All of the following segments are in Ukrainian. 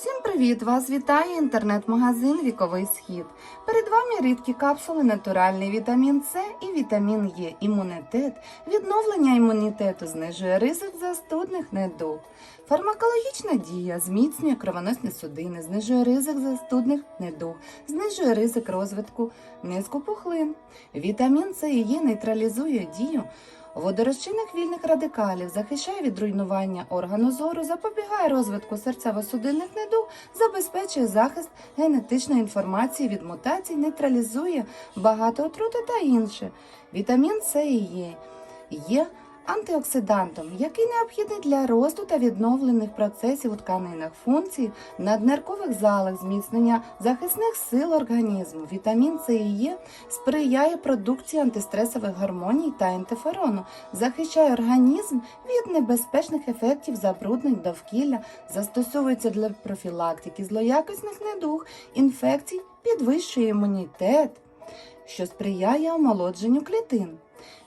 Всім привіт! Вас вітає інтернет-магазин Віковий Схід. Перед вами рідкі капсули натуральний вітамін С і вітамін Е. Імунітет, відновлення імунітету знижує ризик застудних недуг. Фармакологічна дія зміцнює кровоносні судини, знижує ризик застудних недуг, знижує ризик розвитку низку пухлин. Вітамін С і Е нейтралізує дію водорозчинних вільних радикалів, захищає від руйнування органу зору, запобігає розвитку серцево-судинних недуг, забезпечує захист генетичної інформації від мутацій, нейтралізує багато отрути та інше. Вітамін С і Е є антиоксидантом, який необхідний для росту та відновлених процесів у тканинах, функцій наднеркових залах, зміцнення захисних сил організму. Вітамін С і Е сприяє продукції антистресових гормонів та ентиферону, захищає організм від небезпечних ефектів забруднень довкілля, застосовується для профілактики злоякісних недуг, інфекцій, підвищує імунітет, що сприяє омолодженню клітин.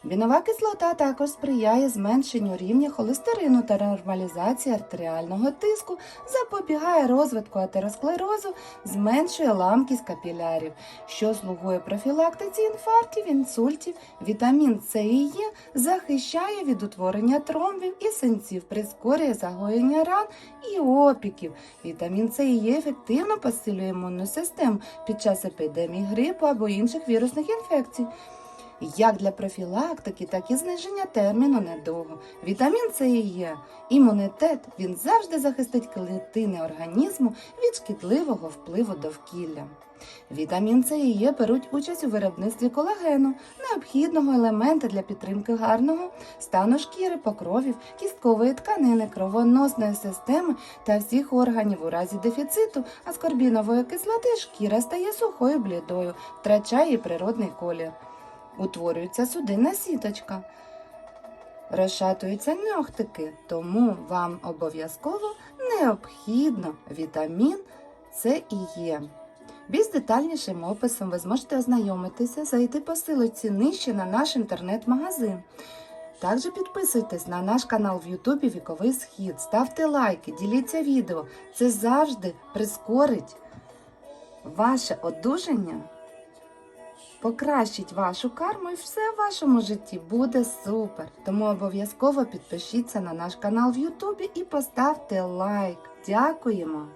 Вінова кислота також сприяє зменшенню рівня холестерину та нормалізації артеріального тиску, запобігає розвитку атеросклерозу, зменшує ламкість капілярів, що слугує профілактиці інфарктів, інсультів. Вітамін С і Е захищає від утворення тромбів і синців, прискорює загоєння ран і опіків. Вітамін С і Е ефективно посилює імунну систему під час епідемії грипу або інших вірусних інфекцій як для профілактики, так і зниження терміну недугу. Вітамін С і Є. Імунітет він завжди захистить клітини організму від шкідливого впливу довкілля. Вітамін С і Є беруть участь у виробництві колагену, необхідного елемента для підтримки гарного стану шкіри, покровів, кісткової тканини, кровоносної системи та всіх органів у разі дефіциту аскорбінової кислоти шкіра стає сухою блідою, втрачає природний колір утворюється судинна сіточка. Розшатуються ньохтики, тому вам обов'язково необхідно вітамін С і Є. Більш детальнішим описом ви зможете ознайомитися, зайти по силочці нижче на наш інтернет-магазин. Також підписуйтесь на наш канал в Ютубі Віковий Схід, ставте лайки, діліться відео. Це завжди прискорить ваше одужання покращить вашу карму і все в вашому житті буде супер. Тому обов'язково підпишіться на наш канал в Ютубі і поставте лайк. Дякуємо!